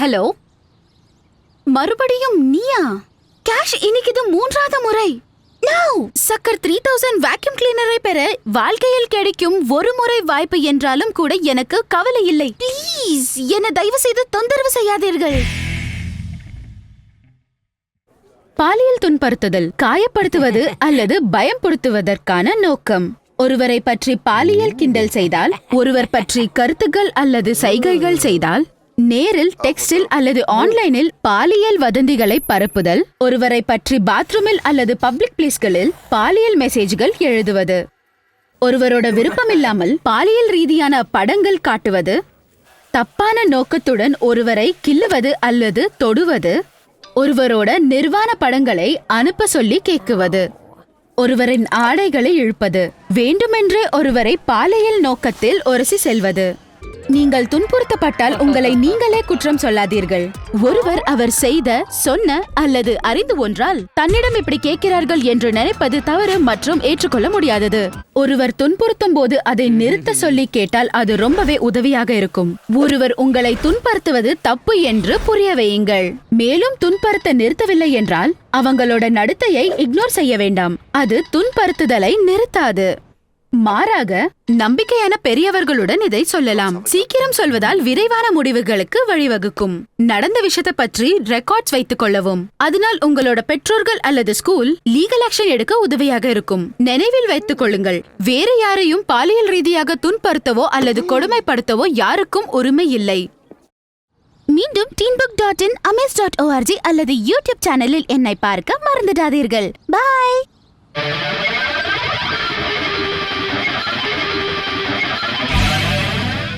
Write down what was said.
Hello? மறுபடியும் நீயா? Cash இன்னைக்கு இது மூன்றாவது முறை. சக்கர் த்ரீ தௌசண்ட் வேக்யூம் கிளீனரை பெற வாழ்க்கையில் கிடைக்கும் ஒரு முறை வாய்ப்பு என்றாலும் கூட எனக்கு கவலை இல்லை. ப்ளீஸ் என்ன தயவு செய்து தொந்தரவு செய்யாதீர்கள். பாலியல் துன்புறுத்துதல் காயப்படுத்துவது அல்லது பயப்படுத்துவதற்கான நோக்கம். ஒருவரை பற்றி பாலியல் கிண்டல் செய்தால் ஒருவர் பற்றி கருத்துக்கள் அல்லது சைகைகள் செய்தால் நேரில் டெக்ஸ்டில் அல்லது ஆன்லைனில் பாலியல் வதந்திகளை பரப்புதல் ஒருவரை பற்றி பாத்ரூமில் அல்லது பப்ளிக் பிளேஸ்களில் பாலியல் மெசேஜ்கள் எழுதுவது ஒருவரோட விருப்பமில்லாமல் பாலியல் ரீதியான படங்கள் காட்டுவது தப்பான நோக்கத்துடன் ஒருவரை கிள்ளுவது அல்லது தொடுவது ஒருவரோட நிர்வாண படங்களை அனுப்ப சொல்லி கேட்குவது ஒருவரின் ஆடைகளை இழுப்பது வேண்டுமென்றே ஒருவரை பாலியல் நோக்கத்தில் ஒரசி செல்வது. நீங்கள் துன்புறுத்தப்பட்டால் உங்களை நீங்களே குற்றம் சொல்லாதீர்கள். ஒருவர் அவர் செய்த சொன்ன அல்லது அறிந்து ஒன்றால் தன்னிடம் இப்படி கேட்கிறார்கள் என்று நினைப்பது தவறு மற்றும் ஏற்றுக்கொள்ள முடியாதது. ஒருவர் துன்புறுத்தும் போது அதை நிறுத்த சொல்லி கேட்டால் அது ரொம்பவே உதவியாக இருக்கும். ஒருவர் உங்களை துன்படுத்துவது தப்பு என்று புரிய வையுங்கள். மேலும் துன்படுத்த நிறுத்தவில்லை என்றால் அவங்களோட நடத்தையை இக்னோர் செய்ய வேண்டாம். அது துன்படுத்துதலை நிறுத்தாது. மாறாக நம்பிக்கையான பெரியவர்களுடன் இதை சொல்லலாம். சீக்கிரம் சொல்வதால் விரைவான முடிவுகளுக்கு வழிவகுக்கும். நடந்த விஷயத்தை பற்றி ரெக்கார்ட்ஸ் வைத்துக் கொள்ளவும். அதனால் உங்களோட பெற்றோர்கள் அல்லது ஸ்கூல் லீகல் ஆக்ஷன் எடுக்க உதவியாக இருக்கும். நினைவில் வைத்துக் கொள்ளுங்கள். வேறு யாரையும் பாலியல் ரீதியாக துன்படுத்தவோ அல்லது கொடுமைப்படுத்தவோ யாருக்கும் உரிமை இல்லை. மீண்டும் டீன்புக் dot in amaze dot ORG அல்லது யூடியூப் சேனலில் என்னை பார்க்க மறந்துடாதீர்கள். பாய்